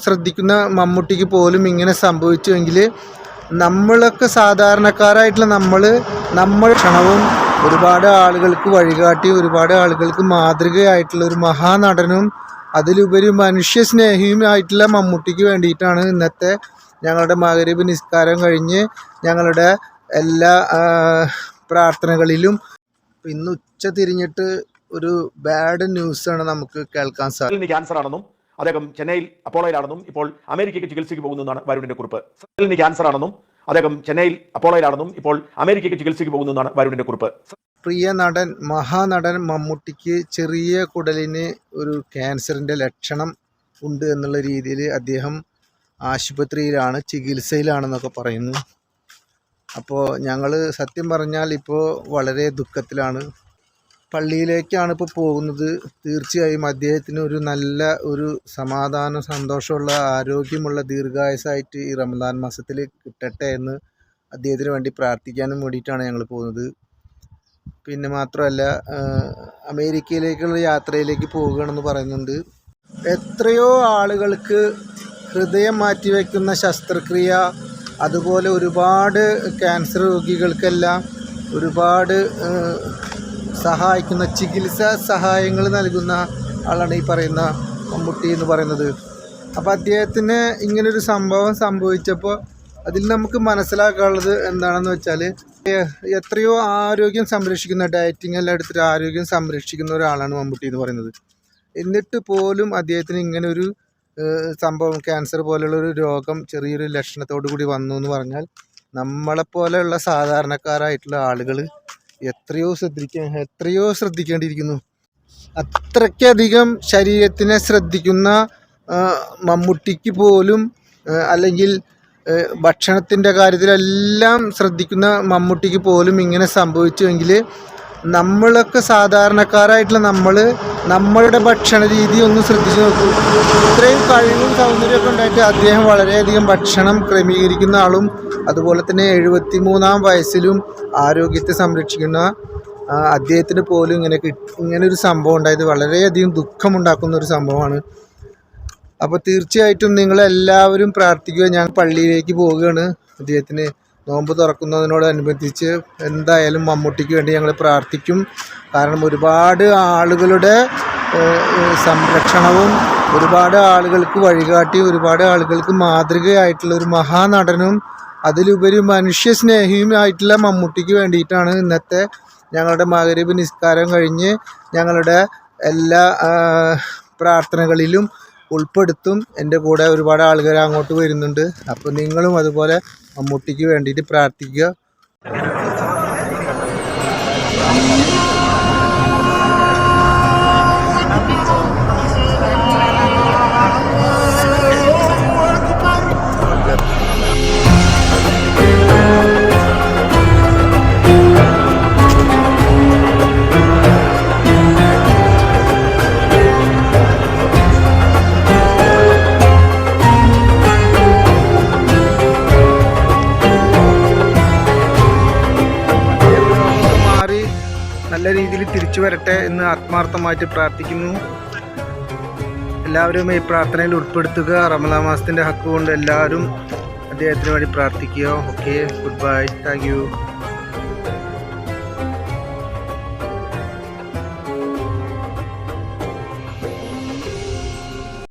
ശ്രദ്ധിക്കുന്ന മമ്മൂട്ടിക്ക് പോലും ഇങ്ങനെ സംഭവിച്ചുവെങ്കിൽ നമ്മളൊക്കെ സാധാരണക്കാരായിട്ടുള്ള നമ്മൾ നമ്മൾ ക്ഷണവും ഒരുപാട് ആളുകൾക്ക് വഴികാട്ടി ഒരുപാട് ആളുകൾക്ക് മാതൃകയായിട്ടുള്ള ഒരു മഹാനടനും അതിലുപരി മനുഷ്യ സ്നേഹിയുമായിട്ടുള്ള മമ്മൂട്ടിക്ക് വേണ്ടിയിട്ടാണ് ഇന്നത്തെ ഞങ്ങളുടെ മകരീബ് നിസ്കാരം കഴിഞ്ഞ് ഞങ്ങളുടെ എല്ലാ പ്രാർത്ഥനകളിലും ഇന്ന് ഉച്ച തിരിഞ്ഞിട്ട് ഒരു ബാഡ് ന്യൂസാണ് നമുക്ക് കേൾക്കാൻ ആണെന്നും അദ്ദേഹം ചെന്നൈയിൽ അപ്പോളോയിലാണെന്നും ഇപ്പോൾ അമേരിക്കയ്ക്ക് ചികിത്സയ്ക്ക് പോകുന്നു എന്നാണ് വരുണിന്റെ കുറിപ്പ്. സെല്ലിന് ക്യാൻസർ ആണെന്നും അദ്ദേഹം ചെന്നൈയിൽ അപ്പോളോയിലാണെന്നും ഇപ്പോൾ അമേരിക്കയ്ക്ക് ചികിത്സയ്ക്ക് പോകുന്നു എന്നാണ് വരുണിന്റെ കുറിപ്പ്. പ്രിയ നടൻ മഹാനടൻ മമ്മൂട്ടിക്ക് ചെറിയ കുടലിന് ഒരു ക്യാൻസറിന്റെ ലക്ഷണം ഉണ്ട് എന്നുള്ള രീതിയിൽ അദ്ദേഹം ആശുപത്രിയിലാണ് ചികിത്സയിലാണെന്നൊക്കെ പറയുന്നു. അപ്പോൾ ഞങ്ങൾ സത്യം പറഞ്ഞാൽ ഇപ്പോൾ വളരെ ദുഃഖത്തിലാണ്. പള്ളിയിലേക്കാണ് ഇപ്പോൾ പോകുന്നത്. തീർച്ചയായും അദ്ദേഹത്തിന് ഒരു നല്ല ഒരു സമാധാന സന്തോഷമുള്ള ആരോഗ്യമുള്ള ദീർഘായുസായിട്ട് ഈ റമദാൻ മാസത്തിൽ കിട്ടട്ടെ എന്ന് അദ്ദേഹത്തിന് വേണ്ടി പ്രാർത്ഥിക്കാനും വേണ്ടിയിട്ടാണ് ഞങ്ങൾ പോകുന്നത്. പിന്നെ മാത്രമല്ല അമേരിക്കയിലേക്കുള്ള യാത്രയിലേക്ക് പോവുകയാണെന്ന് പറയുന്നുണ്ട്. എത്രയോ ആളുകൾക്ക് ഹൃദയം മാറ്റിവെക്കുന്ന ശസ്ത്രക്രിയ അതുപോലെ ഒരുപാട് ക്യാൻസർ രോഗികൾക്കെല്ലാം ഒരുപാട് സഹായിക്കുന്ന ചികിത്സാ സഹായങ്ങൾ നൽകുന്ന ആളാണ് ഈ പറയുന്ന മമ്മൂട്ടി എന്ന് പറയുന്നത്. അപ്പോൾ അദ്ദേഹത്തിന് ഇങ്ങനൊരു സംഭവം സംഭവിച്ചപ്പോൾ അതിൽ നമുക്ക് മനസ്സിലാക്കാനുള്ളത് എന്താണെന്ന് വെച്ചാൽ എത്രയോ ആരോഗ്യം സംരക്ഷിക്കുന്ന ഡയറ്റിംഗ് എല്ലാം എടുത്തിട്ട് ആരോഗ്യം സംരക്ഷിക്കുന്ന ഒരാളാണ് മമ്മൂട്ടി എന്ന് പറയുന്നത്. എന്നിട്ട് പോലും അദ്ദേഹത്തിന് ഇങ്ങനെ ഒരു സംഭവം ക്യാൻസർ പോലെയുള്ള ഒരു രോഗം ചെറിയൊരു ലക്ഷണത്തോടു കൂടി വന്നു എന്ന് പറഞ്ഞാൽ നമ്മളെപ്പോലെയുള്ള സാധാരണക്കാരായിട്ടുള്ള ആളുകൾ എത്രയോ ശ്രദ്ധിക്ക എത്രയോ ശ്രദ്ധിക്കേണ്ടിയിരിക്കുന്നു. അത്രയ്ക്കധികം ശരീരത്തിനെ ശ്രദ്ധിക്കുന്ന മമ്മൂട്ടിക്ക് പോലും അല്ലെങ്കിൽ ഭക്ഷണത്തിന്റെ കാര്യത്തിലെല്ലാം ശ്രദ്ധിക്കുന്ന മമ്മൂട്ടിക്ക് പോലും ഇങ്ങനെ സംഭവിച്ചുവെങ്കിൽ നമ്മളൊക്കെ സാധാരണക്കാരായിട്ടുള്ള നമ്മൾ നമ്മളുടെ ഭക്ഷണ രീതി ഒന്ന് ശ്രദ്ധിച്ചു നോക്കൂ. ഇത്രയും കഴിവും സൗന്ദര്യമൊക്കെ ഉണ്ടായിട്ട് അദ്ദേഹം വളരെയധികം ഭക്ഷണം ക്രമീകരിക്കുന്ന ആളും അതുപോലെ തന്നെ എഴുപത്തി മൂന്നാം വയസ്സിലും ആരോഗ്യത്തെ സംരക്ഷിക്കുന്ന അദ്ദേഹത്തിന് പോലും ഇങ്ങനെ ഇങ്ങനെ ഒരു സംഭവം ഉണ്ടായത് വളരെയധികം ദുഃഖമുണ്ടാക്കുന്ന ഒരു സംഭവമാണ്. അപ്പോൾ തീർച്ചയായിട്ടും നിങ്ങളെല്ലാവരും പ്രാർത്ഥിക്കുക. ഞാൻ പള്ളിയിലേക്ക് പോവുകയാണ്. അദ്ദേഹത്തിന് നോമ്പ് തുറക്കുന്നതിനോടനുബന്ധിച്ച് എന്തായാലും മമ്മൂട്ടിക്ക് വേണ്ടി ഞങ്ങൾ പ്രാർത്ഥിക്കും. കാരണം ഒരുപാട് ആളുകളുടെ സംരക്ഷണവും ഒരുപാട് ആളുകൾക്ക് വഴികാട്ടി ഒരുപാട് ആളുകൾക്ക് മാതൃകയായിട്ടുള്ള ഒരു മഹാനടനും അതിലുപരി മനുഷ്യ സ്നേഹിയുമായിട്ടുള്ള മമ്മൂട്ടിക്ക് വേണ്ടിയിട്ടാണ് ഇന്നത്തെ ഞങ്ങളുടെ മകരീബ് നിസ്കാരം കഴിഞ്ഞ് ഞങ്ങളുടെ എല്ലാ പ്രാർത്ഥനകളിലും ഉൾപ്പെടുത്തും. എന്റെ കൂടെ ഒരുപാട് ആളുകൾ അങ്ങോട്ട് വരുന്നുണ്ട്. അപ്പോൾ നിങ്ങളും അതുപോലെ മമ്മൂട്ടിക്ക് വേണ്ടിയിട്ട് പ്രാർത്ഥിക്കുക. നല്ല രീതിയിൽ തിരിച്ചു വരട്ടെ എന്ന് ആത്മാർത്ഥമായിട്ട് പ്രാർത്ഥിക്കുന്നു. എല്ലാവരും ഈ പ്രാർത്ഥനയിൽ ഉൾപ്പെടുത്തുക. റമദാൻ മാസത്തിന്റെ ഹക്ക് കൊണ്ട് എല്ലാവരും അദ്ദേഹത്തിന് വേണ്ടി പ്രാർത്ഥിക്കുക. Okay good bye thank